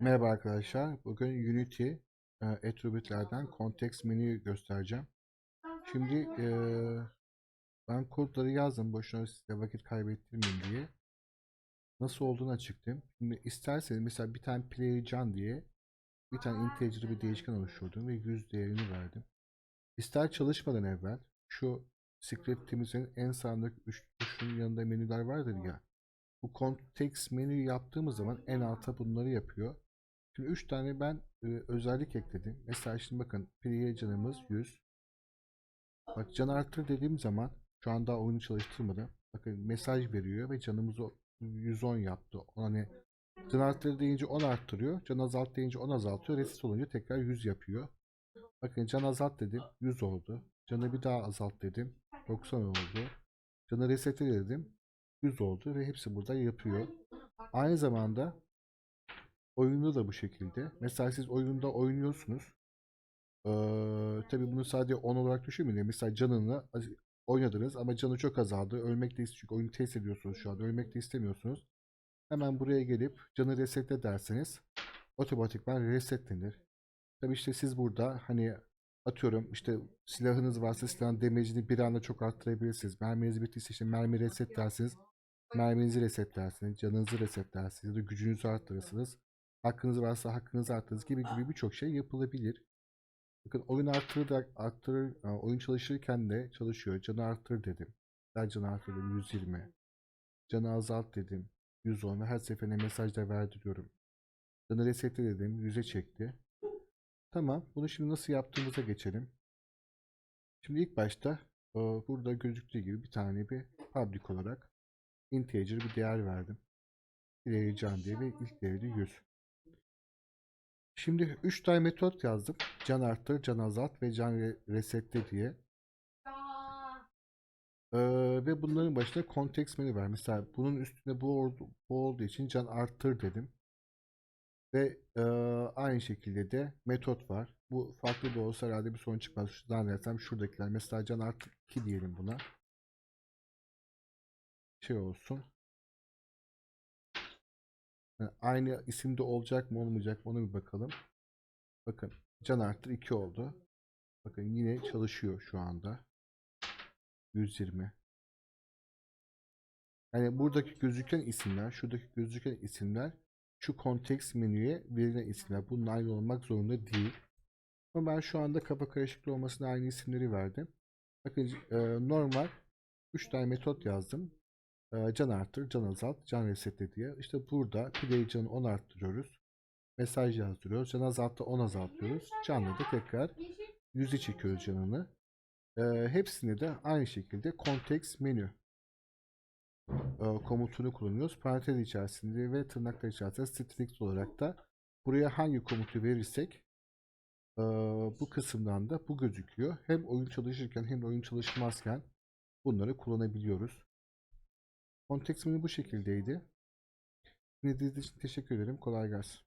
Merhaba arkadaşlar. Bugün Unity e, attribute'lerden context menüyü göstereceğim. Şimdi e, ben kodları yazdım. Boşuna size vakit kaybettirmeyeyim diye. Nasıl olduğunu açıklayayım. Şimdi isterseniz mesela bir tane player can diye bir tane integer bir değişken oluşturdum ve 100 değerini verdim. İster çalışmadan evvel şu scriptimizin en sağındaki üç tuşun yanında menüler vardır ya. Bu context menüyü yaptığımız zaman en alta bunları yapıyor. Şimdi 3 tane ben e, özellik ekledim. Mesela şimdi bakın player canımız 100. Bak can arttır dediğim zaman şu an daha oyunu çalıştırmadım. Bakın mesaj veriyor ve canımızı 110 yaptı. Hani can arttır deyince 10 arttırıyor. Can azalt deyince 10 azaltıyor. Reset olunca tekrar 100 yapıyor. Bakın can azalt dedim 100 oldu. Canı bir daha azalt dedim 90 oldu. Canı resete dedim 100 oldu ve hepsi burada yapıyor. Aynı zamanda oyunda da bu şekilde. Mesela siz oyunda oynuyorsunuz. Ee, tabii bunu sadece 10 olarak düşünmeyin. Mesela canını oynadınız ama canı çok azaldı. Ölmek de çünkü oyunu test ediyorsunuz şu anda. Ölmek de istemiyorsunuz. Hemen buraya gelip canı resetle derseniz otomatikman resetlenir. Tabii işte siz burada hani atıyorum işte silahınız varsa silahın damage'ini bir anda çok arttırabilirsiniz. Merminiz bittiyse işte mermi reset dersiniz. Merminizi resetlersiniz. Canınızı resetlersiniz. Ya da gücünüzü arttırırsınız. Hakkınız varsa hakkınızı arttırırız gibi gibi birçok şey yapılabilir. Bakın oyun arttırır arttırır, e, oyun çalışırken de çalışıyor. Canı arttır dedim. Ben canı arttırdım 120. Canı azalt dedim. 110 ve her seferinde mesaj da verdiriyorum. Canı resetle dedim. 100'e çekti. Tamam. Bunu şimdi nasıl yaptığımıza geçelim. Şimdi ilk başta e, burada gözüktüğü gibi bir tane bir public olarak integer bir değer verdim. İleri can diye ve ilk değeri de 100. Şimdi 3 tane metot yazdım. Can arttır, can azalt ve can re- resetle diye. Ee, ve bunların başına context menü var. Mesela bunun üstünde bu, oldu, bu olduğu için can arttır dedim. Ve e, aynı şekilde de metot var. Bu farklı da olsa herhalde bir sorun çıkmaz. Şuradan dersem şuradakiler. Mesela can artı 2 diyelim buna. Şey olsun. Yani aynı isimde olacak mı olmayacak mı onu bir bakalım. Bakın can arttır 2 oldu. Bakın yine çalışıyor şu anda. 120. Yani buradaki gözüken isimler, şuradaki gözüken isimler şu context menüye verilen isimler. Bunun aynı olmak zorunda değil. Ama ben şu anda kafa karışıklığı olmasına aynı isimleri verdim. Bakın e, normal 3 tane metot yazdım. E, can arttır, can azalt, can resetle diye. İşte burada play canı 10 arttırıyoruz. Mesaj yazdırıyoruz. Can azaltta 10 azaltıyoruz. Canlı da tekrar 100'e çekiyoruz canını. E, hepsini de aynı şekilde context menü e, komutunu kullanıyoruz. Parantez içerisinde ve tırnaklar içerisinde strict olarak da buraya hangi komutu verirsek e, bu kısımdan da bu gözüküyor. Hem oyun çalışırken hem de oyun çalışmazken bunları kullanabiliyoruz. Context menü bu şekildeydi. Dinlediğiniz için teşekkür ederim. Kolay gelsin.